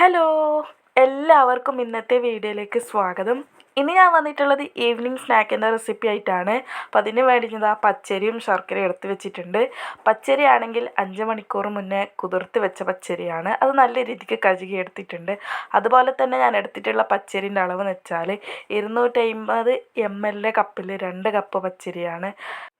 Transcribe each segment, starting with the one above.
Hello എല്ലാവർക്കും ഇന്നത്തെ വീഡിയോയിലേക്ക് സ്വാഗതം. ഇനി ഞാൻ വന്നിട്ടുള്ളത് ഈവനിങ് സ്നാക്കിന്റെ റെസിപ്പി ആയിട്ടാണ്. അപ്പം അതിന് വേണ്ടി ആ പച്ചരിയും ശർക്കരയും എടുത്ത് വെച്ചിട്ടുണ്ട്. പച്ചരി ആണെങ്കിൽ അഞ്ച് മണിക്കൂർ മുന്നേ കുതിർത്ത് വെച്ച പച്ചരിയാണ്. അത് നല്ല രീതിക്ക് കഴുകി എടുത്തിട്ടുണ്ട്. അതുപോലെ തന്നെ ഞാൻ എടുത്തിട്ടുള്ള പച്ചരിന്റെ അളവ് എന്ന് വെച്ചാൽ ഇരുന്നൂറ്റി അമ്പത് എം എൽ കപ്പിൽ രണ്ട് കപ്പ് പച്ചരിയാണ്.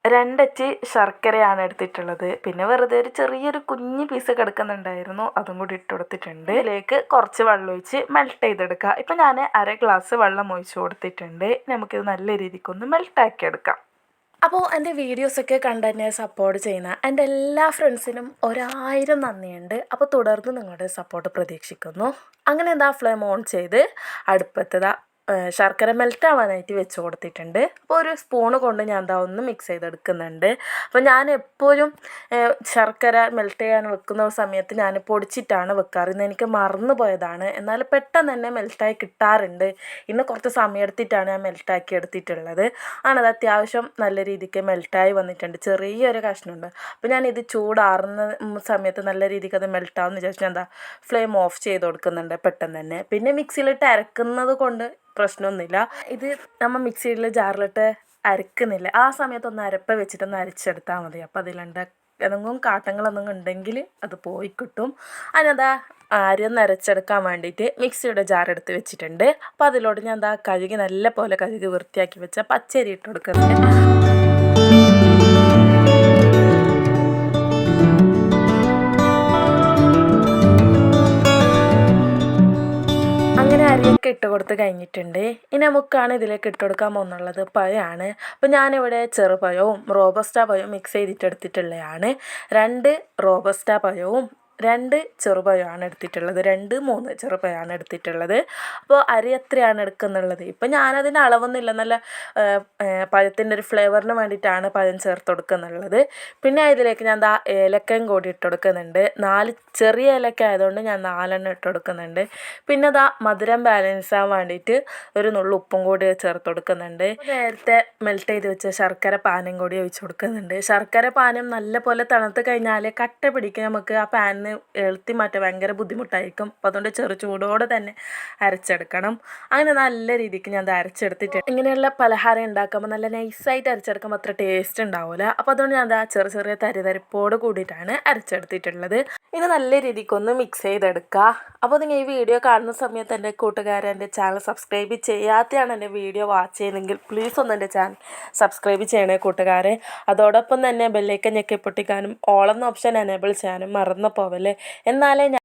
രണ്ടച്ച് ശർക്കരയാണ് എടുത്തിട്ടുള്ളത്. പിന്നെ വെറുതെ ഒരു ചെറിയൊരു കുഞ്ഞു പീസ് കിടക്കുന്നുണ്ടായിരുന്നു. അതും കൂടി ഇട്ട് കൊടുത്തിട്ടുണ്ട്. ഇതിലേക്ക് കുറച്ച് വെള്ളം ഒഴിച്ച് മെൽറ്റ് ചെയ്തെടുക്കുക ഇപ്പം ഞാൻ അര ഗ്ലാസ് വെള്ളം ഒഴിച്ച് കൊടുത്തിട്ടുണ്ട്. നമുക്കിത് നല്ല രീതിക്കൊന്ന് മെൽറ്റാക്കി എടുക്കാം. അപ്പോൾ എന്റെ വീഡിയോസൊക്കെ കണ്ട് എന്നെ സപ്പോർട്ട് ചെയ്യുന്ന എന്റെ എല്ലാ ഫ്രണ്ട്സിനും ഒരായിരം നന്ദിയുണ്ട്. അപ്പോൾ തുടർന്ന് നിങ്ങളുടെ സപ്പോർട്ട് പ്രതീക്ഷിക്കുന്നു. അങ്ങനെ എന്താ ഫ്ലെയിം ഓൺ ചെയ്ത് അടുപ്പത്തതാ ശർക്കര മെൽറ്റ് ആവാനായിട്ട് വെച്ച് കൊടുത്തിട്ടുണ്ട്. അപ്പോൾ ഒരു സ്പൂണ് കൊണ്ട് ഞാൻ എന്താ ഒന്ന് മിക്സ് ചെയ്തെടുക്കുന്നുണ്ട്. അപ്പോൾ ഞാൻ എപ്പോഴും ശർക്കര മെൽറ്റ് ചെയ്യാൻ വെക്കുന്ന സമയത്ത് ഞാൻ പൊടിച്ചിട്ടാണ് വെക്കാറ്. ഇന്ന് എനിക്ക് മറന്നു പോയതാണ്. എന്നാൽ പെട്ടെന്ന് തന്നെ മെൽറ്റായി കിട്ടാറുണ്ട്. ഇന്ന് കുറച്ച് സമയം എടുത്തിട്ടാണ് ഞാൻ മെൽറ്റാക്കി എടുത്തിട്ടുള്ളത്. ആണത് അത്യാവശ്യം നല്ല രീതിക്ക് മെൽറ്റായി വന്നിട്ടുണ്ട്. ചെറിയൊരു കഷ്ണമുണ്ട്. അപ്പോൾ ഞാൻ ഇത് ചൂടാറുന്ന സമയത്ത് നല്ല രീതിക്ക് അത് മെൽറ്റാവുന്ന വിചാരിച്ചു എന്താ ഫ്ലെയിം ഓഫ് ചെയ്ത് കൊടുക്കുന്നുണ്ട് പെട്ടെന്ന് തന്നെ. പിന്നെ മിക്സിയിലിട്ട് അരക്കുന്നത് കൊണ്ട് പ്രശ്നമൊന്നുമില്ല. ഇത് നമ്മൾ മിക്സിയിൽ ജാറിലിട്ട് അരക്കുന്നില്ല. ആ സമയത്തൊന്ന് അരപ്പ് വെച്ചിട്ടൊന്ന് അരച്ചെടുത്താൽ മതി. അപ്പോൾ അതിലുണ്ട് ഏതെങ്കിലും കാട്ടങ്ങളൊന്നും ഉണ്ടെങ്കിൽ അത് പോയി കിട്ടും. അതിനെന്താ അരി ഒന്ന് അരച്ചെടുക്കാൻ വേണ്ടിയിട്ട് മിക്സിയുടെ ജാർ എടുത്ത് വെച്ചിട്ടുണ്ട്. അപ്പോൾ അതിലോട്ട് ഞാൻ എന്താ കഴുകി നല്ല പോലെ കഴുകി വൃത്തിയാക്കി വെച്ച പച്ചരി ഇട്ട് കൊടുക്കുന്നുണ്ട്. അരിയൊക്കെ ഇട്ട് കൊടുത്ത് കഴിഞ്ഞിട്ടുണ്ട്. ഇനി നമുക്കാണ് ഇതിലേക്ക് ഇട്ട് കൊടുക്കാൻ പോകുന്നുള്ളത് പഴമാണ്. അപ്പോൾ ഞാനിവിടെ ചെറുപഴവും റോബസ്റ്റ പഴവും മിക്സ് ചെയ്തിട്ട് എടുത്തിട്ടുള്ളതാണ് രണ്ട് റോബസ്റ്റ പഴവും രണ്ട് ചെറുപഴമാണ് എടുത്തിട്ടുള്ളത്. രണ്ട് മൂന്ന് ചെറുപഴമാണ് എടുത്തിട്ടുള്ളത്. അപ്പോൾ അരി എത്രയാണ് എടുക്കുന്നുള്ളത്? ഇപ്പം ഞാനതിന് അളവൊന്നുമില്ല. നല്ല പഴത്തിന്റെ ഒരു ഫ്ലേവറിന് വേണ്ടിയിട്ടാണ് പഴം ചേർത്ത് കൊടുക്കുന്നുള്ളത്. പിന്നെ ഇതിലേക്ക് ഞാൻ ദാ ഏലക്കയും കൂടി ഇട്ട് കൊടുക്കുന്നുണ്ട്. നാല് ചെറിയ ഏലക്ക ആയതുകൊണ്ട് ഞാൻ നാലെണ്ണം ഇട്ട് കൊടുക്കുന്നുണ്ട്. പിന്നെ ദാ മധുരം ബാലൻസ് ആവാൻ വേണ്ടിയിട്ട് ഒരു നുള്ളു ഉപ്പും കൂടി ചേർത്ത് കൊടുക്കുന്നുണ്ട്. നേരത്തെ മെൽറ്റ് ചെയ്ത് വെച്ച ശർക്കര പാനും കൂടി ഒഴിച്ച് കൊടുക്കുന്നുണ്ട്. ശർക്കര പാനം നല്ല പോലെ തണുത്ത് കഴിഞ്ഞാൽ കട്ട പിടിക്കും. നമുക്ക് ആ പാനിന് എളുത്തി മാറ്റാൻ ഭയങ്കര ബുദ്ധിമുട്ടായിരിക്കും. അപ്പോൾ അതുകൊണ്ട് ചെറു ചൂടോടെ തന്നെ അരച്ചെടുക്കണം. അങ്ങനെ നല്ല രീതിക്ക് ഞാൻ അത് അരച്ചെടുത്തിട്ട് ഇങ്ങനെയുള്ള പലഹാരം ഉണ്ടാക്കുമ്പോൾ നല്ല നൈസായിട്ട് അരച്ചെടുക്കുമ്പോൾ അത്ര ടേസ്റ്റ് ഉണ്ടാവില്ല അപ്പോൾ അതുകൊണ്ട് ഞാൻ അത് ചെറിയ ചെറിയ തരിതരിപ്പോട് കൂടിയിട്ടാണ് അരച്ചെടുത്തിട്ടുള്ളത്. ഇനി നല്ല രീതിക്കൊന്ന് മിക്സ് ചെയ്തെടുക്കുക അപ്പോൾ നിങ്ങൾ ഈ വീഡിയോ കാണുന്ന സമയത്ത് എന്റെ കൂട്ടുകാരെ എന്റെ ചാനൽ സബ്സ്ക്രൈബ് ചെയ്യാത്തതാണ് എന്റെ വീഡിയോ വാച്ച് ചെയ്യുന്നതെങ്കിൽ പ്ലീസ് ഒന്ന് എന്റെ ചാനൽ സബ്സ്ക്രൈബ് ചെയ്യണേ കൂട്ടുകാരെ. അതോടൊപ്പം തന്നെ ബെല്ലൈക്കൻ ഞെക്കി പൊട്ടിക്കാനും ഓളെന്ന ഓപ്ഷൻ എനേബിൾ ചെയ്യാനും മറന്നു പോവല്ലേ. എന്നാലേ ഞാൻ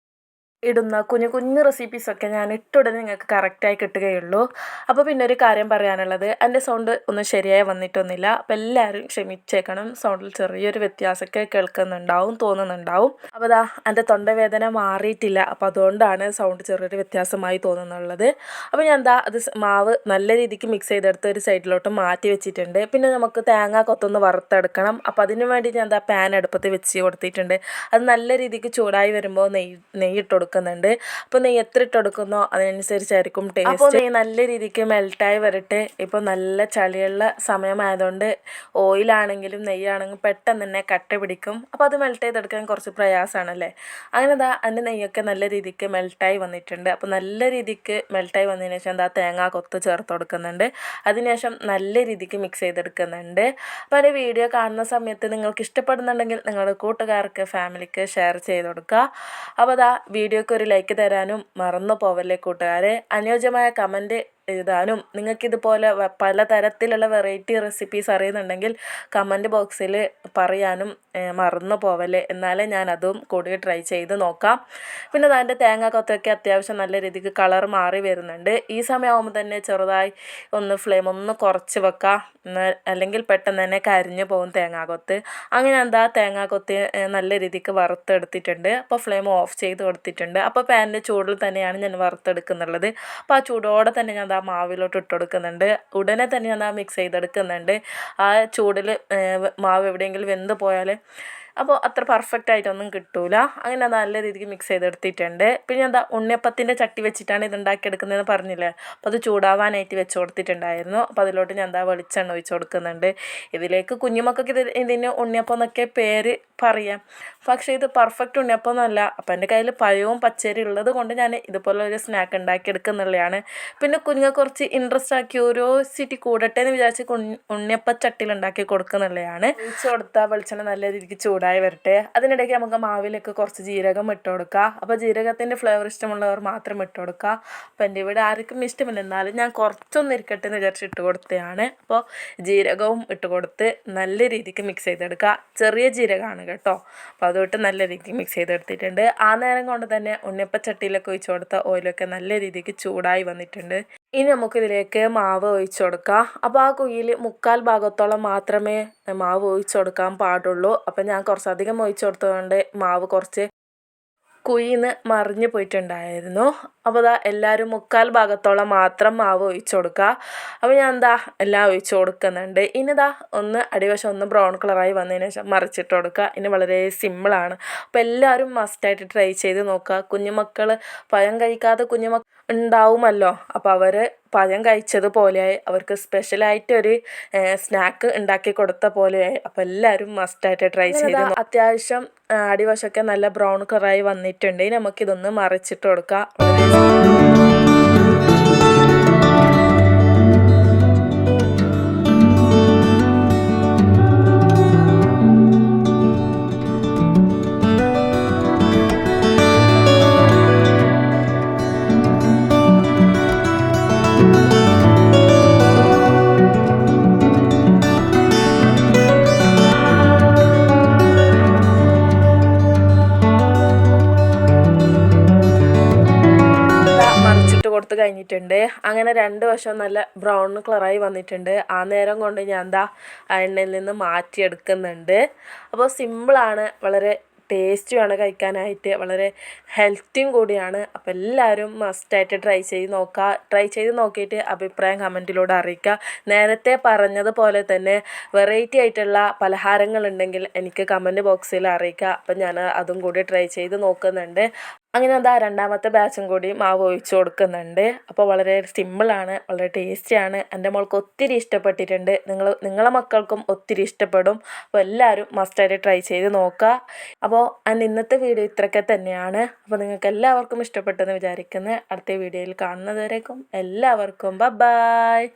ഇടുന്ന കുഞ്ഞു കുഞ്ഞു റെസിപ്പീസൊക്കെ ഞാൻ ഇട്ടുടനെ നിങ്ങൾക്ക് കറക്റ്റായി കിട്ടുകയുള്ളൂ. അപ്പോൾ പിന്നെ ഒരു കാര്യം പറയാനുള്ളത് എന്റെ സൗണ്ട് ഒന്നും ശരിയായി വന്നിട്ടൊന്നുമില്ല. അപ്പോൾ എല്ലാവരും ക്ഷമിച്ചേക്കണം. സൗണ്ടിൽ ചെറിയൊരു വ്യത്യാസമൊക്കെ കേൾക്കുന്നുണ്ടാവും തോന്നുന്നുണ്ടാവും. അപ്പോൾ അതാ എന്റെ തൊണ്ടവേദന മാറിയിട്ടില്ല. അപ്പോൾ അതുകൊണ്ടാണ് സൗണ്ട് ചെറിയൊരു വ്യത്യാസമായി തോന്നുന്നുള്ളത്. അപ്പോൾ ഞാൻ എന്താ അത് മാവ് നല്ല രീതിക്ക് മിക്സ് ചെയ്തെടുത്ത് ഒരു സൈഡിലോട്ട് മാറ്റി വെച്ചിട്ടുണ്ട്. പിന്നെ നമുക്ക് തേങ്ങ കൊത്തൊന്ന് വറുത്തെടുക്കണം. അപ്പോൾ അതിന് വേണ്ടി ഞാൻ എന്താ പാൻ അടുപ്പത്ത് വെച്ച് കൊടുത്തിട്ടുണ്ട്. അത് നല്ല രീതിക്ക് ചൂടായി വരുമ്പോൾ നെയ്യ് നെയ്യിട്ട് കൊടുക്കും കൊടുക്കുന്നുണ്ട് അപ്പോൾ നെയ്യ് എത്ര ഇട്ട് കൊടുക്കുന്നോ അതിനനുസരിച്ചായിരിക്കും ടേസ്റ്റ് നെയ്യ് നല്ല രീതിക്ക് മെൽട്ടായി വരട്ടെ. ഇപ്പോൾ നല്ല ചളിയുള്ള സമയമായതുകൊണ്ട് ഓയിലാണെങ്കിലും നെയ്യാണെങ്കിലും പെട്ടെന്ന് തന്നെ കട്ട പിടിക്കും. അപ്പോൾ അത് മെൽട്ട് ചെയ്തെടുക്കാൻ കുറച്ച് പ്രയാസമാണല്ലേ? അങ്ങനെ അതാ അതിന്റെ നെയ്യൊക്കെ നല്ല രീതിക്ക് മെൽട്ടായി വന്നിട്ടുണ്ട്. അപ്പോൾ നല്ല രീതിക്ക് മെൽട്ടായി വന്നതിന് ശേഷം എന്താ തേങ്ങ കൊത്ത് ചേർത്ത് കൊടുക്കുന്നുണ്ട്. അതിനുശേഷം നല്ല രീതിക്ക് മിക്സ് ചെയ്തെടുക്കുന്നുണ്ട്. അപ്പോൾ എന്റെ വീഡിയോ കാണുന്ന സമയത്ത് നിങ്ങൾക്ക് ഇഷ്ടപ്പെടുന്നുണ്ടെങ്കിൽ നിങ്ങളുടെ കൂട്ടുകാർക്ക് ഫാമിലിക്ക് ഷെയർ ചെയ്ത് കൊടുക്കുക. അപ്പോൾ അതാ വീഡിയോ ഒരു ലൈക്ക് തരാനും മറന്നു പോവല്ലേ കൂട്ടുകാരെ. അനുയോജ്യമായ കമന്റ് എഴുതാനും നിങ്ങൾക്കിതുപോലെ പലതരത്തിലുള്ള വെറൈറ്റി റെസിപ്പീസ് അറിയുന്നുണ്ടെങ്കിൽ കമന്റ് ബോക്സിൽ പറയാനും മറന്നു പോവല്ലേ? എന്നാലേ ഞാൻ അതും കൂടി ട്രൈ ചെയ്ത് നോക്കാം. പിന്നെ അതിന്റെ തേങ്ങ കൊത്തൊക്കെ അത്യാവശ്യം നല്ല രീതിക്ക് കളർ മാറി വരുന്നുണ്ട്. ഈ സമയമാകുമ്പോൾ തന്നെ ചെറുതായി ഒന്ന് ഫ്ലെയിം ഒന്ന് കുറച്ച് വെക്കാം. അല്ലെങ്കിൽ പെട്ടെന്ന് തന്നെ കരിഞ്ഞു പോകും തേങ്ങാക്കൊത്ത് അങ്ങനെ എന്താ തേങ്ങാക്കൊത്ത് നല്ല രീതിക്ക് വറുത്തെടുത്തിട്ടുണ്ട്. അപ്പോൾ ഫ്ലെയിം ഓഫ് ചെയ്ത് കൊടുത്തിട്ടുണ്ട്. അപ്പോൾ പാനിന്റെ ചൂടിൽ തന്നെയാണ് ഞാൻ വറുത്തെടുക്കുന്നുള്ളത്. അപ്പോൾ ആ ചൂടോടെ തന്നെ ഞാൻ ആ മാവിലോട്ട് ഇട്ട് കൊടുക്കുന്നുണ്ട് ഉടനെ തന്നെ ഞാൻ ആ മിക്സ് ചെയ്തെടുക്കുന്നുണ്ട്. ആ ചൂടിൽ മാവ് എവിടെയെങ്കിലും വെന്ത് പോയാൽ അപ്പോൾ അത്ര പെർഫെക്റ്റ് ആയിട്ടൊന്നും കിട്ടൂല. അങ്ങനെ നല്ല രീതിക്ക് മിക്സ് ചെയ്തെടുത്തിട്ടുണ്ട്. പിന്നെ എന്താ ഉണ്ണിയപ്പത്തിന്റെ ചട്ടി വെച്ചിട്ടാണ് ഇത് ഉണ്ടാക്കിയെടുക്കുന്നതെന്ന് പറഞ്ഞില്ലേ? അപ്പോൾ അത് ചൂടാവാനായിട്ട് വെച്ച് കൊടുത്തിട്ടുണ്ടായിരുന്നു. അപ്പോൾ അതിലോട്ട് ഞാൻ എന്താ വെളിച്ചെണ്ണ ഒഴിച്ച് കൊടുക്കുന്നുണ്ട്. ഇതിലേക്ക് കുഞ്ഞുമക്കൾക്ക് ഇത് ഇതിന് ഉണ്ണിയപ്പം എന്നൊക്കെ പേര് പറയാം. പക്ഷേ ഇത് പെർഫെക്റ്റ് ഉണ്ണിയപ്പം എന്നല്ല. അപ്പം എന്റെ കയ്യിൽ പഴവും പച്ചരി ഉള്ളത് കൊണ്ട് ഞാൻ ഇതുപോലെ ഒരു സ്നാക്ക് ഉണ്ടാക്കിയെടുക്കുന്നുള്ളതാണ് പിന്നെ കുഞ്ഞുങ്ങൾ കുറച്ച് ഇൻട്രസ്റ്റ് ആക്കി ഓരോ സിറ്റി കൂടട്ടെ എന്ന് വിചാരിച്ച് ഉണ്ണിയപ്പ ചട്ടിയിൽ ഉണ്ടാക്കി കൊടുക്കുന്നുള്ളതാണ് ഒഴിച്ച് കൊടുത്താൽ വെളിച്ചെണ്ണ നല്ല രീതിക്ക് ചൂടായി വരട്ടെ. അതിനിടയ്ക്ക് നമുക്ക് മാവിലേക്ക് കുറച്ച് ജീരകം ഇട്ട് കൊടുക്കുക അപ്പോൾ ജീരകത്തിന്റെ ഫ്ലേവർ ഇഷ്ടമുള്ളവർ മാത്രം ഇട്ട് കൊടുക്കുക അപ്പോൾ എന്റെ ഇവിടെ ആർക്കും ഇഷ്ടമില്ല. എന്നാലും ഞാൻ കുറച്ചൊന്നും ഇരിക്കട്ടെ എന്ന് വിചാരിച്ച് ഇട്ട് കൊടുത്തതാണ് അപ്പോൾ ജീരകവും ഇട്ട് കൊടുത്ത് നല്ല രീതിക്ക് മിക്സ് ചെയ്തെടുക്കുക ചെറിയ ജീരകമാണ് കേട്ടോ. അപ്പോൾ അതുകൊണ്ട് നല്ല രീതിക്ക് മിക്സ് ചെയ്തെടുത്തിട്ടുണ്ട്. ആ നേരം കൊണ്ട് തന്നെ ഉണ്ണിയപ്പച്ചട്ടിയിലൊക്കെ ഒഴിച്ച് കൊടുത്ത ഓയിലൊക്കെ നല്ല രീതിക്ക് ചൂടായി വന്നിട്ടുണ്ട്. ഇനി നമുക്കിതിലേക്ക് മാവ് ഒഴിച്ചു കൊടുക്കാം. അപ്പോൾ ആ കുഴിയിൽ മുക്കാൽ ഭാഗത്തോളം മാത്രമേ മാവ് ഒഴിച്ചു കൊടുക്കാൻ പാടുള്ളൂ. അപ്പം ഞാൻ കുറച്ചധികം ഒഴിച്ചു കൊടുത്തതുകൊണ്ട് മാവ് കുറച്ച് കുഴിന്ന് മറിഞ്ഞു പോയിട്ടുണ്ടായിരുന്നു. അപ്പോൾ അതാ എല്ലാവരും മുക്കാൽ ഭാഗത്തോളം മാത്രം മാവ് ഒഴിച്ചു കൊടുക്കുക. അപ്പോൾ ഞാൻ എന്താ എല്ലാം ഒഴിച്ചു കൊടുക്കുന്നുണ്ട്. ഇനി ഇതാ ഒന്ന് അടിവശം ഒന്ന് ബ്രൗൺ കളറായി വന്നതിന് ശേഷം മറിച്ചിട്ട് കൊടുക്കുക. ഇനി വളരെ സിമ്പിളാണ്. അപ്പോൾ എല്ലാവരും മസ്റ്റായിട്ട് ട്രൈ ചെയ്ത് നോക്കുക. കുഞ്ഞുമക്കൾ പഴം കഴിക്കാതെ കുഞ്ഞുമക്കൾ ഉണ്ടാവുമല്ലോ. അപ്പോൾ അവർ പഴം കഴിച്ചത് പോലെയായി. അവർക്ക് സ്പെഷ്യലായിട്ടൊരു സ്നാക്ക് ഉണ്ടാക്കി കൊടുത്ത പോലെയായി. അപ്പോൾ എല്ലാവരും മസ്റ്റായിട്ട് ട്രൈ ചെയ്ത് അത്യാവശ്യം അടിവശമൊക്കെ നല്ല ബ്രൗൺ കളറായി വന്നിട്ടുണ്ട്. നമുക്കിതൊന്ന് മറിച്ചിട്ട് കൊടുക്കാം. കഴിഞ്ഞിട്ടുണ്ട് അങ്ങനെ രണ്ട് വശം നല്ല ബ്രൗൺ കളറായി വന്നിട്ടുണ്ട്. ആ നേരം കൊണ്ട് ഞാൻ എന്താ എണ്ണയിൽ നിന്ന് മാറ്റിയെടുക്കുന്നുണ്ട്. അപ്പോൾ സിമ്പിളാണ് വളരെ ടേസ്റ്റുമാണ് കഴിക്കാനായിട്ട്. വളരെ ഹെൽത്തിയും കൂടിയാണ്. അപ്പോൾ എല്ലാവരും മസ്റ്റായിട്ട് ട്രൈ ചെയ്ത് നോക്കുക ട്രൈ ചെയ്ത് നോക്കിയിട്ട് അഭിപ്രായം കമന്റിലൂടെ അറിയിക്കുക നേരത്തെ പറഞ്ഞതുപോലെ തന്നെ വെറൈറ്റി ആയിട്ടുള്ള പലഹാരങ്ങളുണ്ടെങ്കിൽ എനിക്ക് കമന്റ് ബോക്സിൽ അറിയിക്കുക അപ്പം ഞാൻ അതും കൂടി ട്രൈ ചെയ്ത് നോക്കുന്നുണ്ട്. അങ്ങനെ എന്താ രണ്ടാമത്തെ ബാച്ചും കൂടി മാവ് ഒഴിച്ച് കൊടുക്കുന്നുണ്ട്. അപ്പോൾ വളരെ സിമ്പിളാണ് വളരെ ടേസ്റ്റിയാണ് എന്റെ മോൾക്ക് ഒത്തിരി ഇഷ്ടപ്പെട്ടിട്ടുണ്ട്. നിങ്ങൾ നിങ്ങളെ മക്കൾക്കും ഒത്തിരി ഇഷ്ടപ്പെടും. അപ്പോൾ എല്ലാവരും മസ്റ്റായിട്ട് ട്രൈ ചെയ്ത് നോക്കുക അപ്പോൾ എന്റെ ഇന്നത്തെ വീഡിയോ ഇത്രയൊക്കെ തന്നെയാണ്. അപ്പോൾ നിങ്ങൾക്ക് എല്ലാവർക്കും ഇഷ്ടപ്പെട്ടെന്ന് വിചാരിക്കുന്നത് അടുത്ത വീഡിയോയിൽ കാണുന്നതുവരേക്കും എല്ലാവർക്കും ബ ബായ്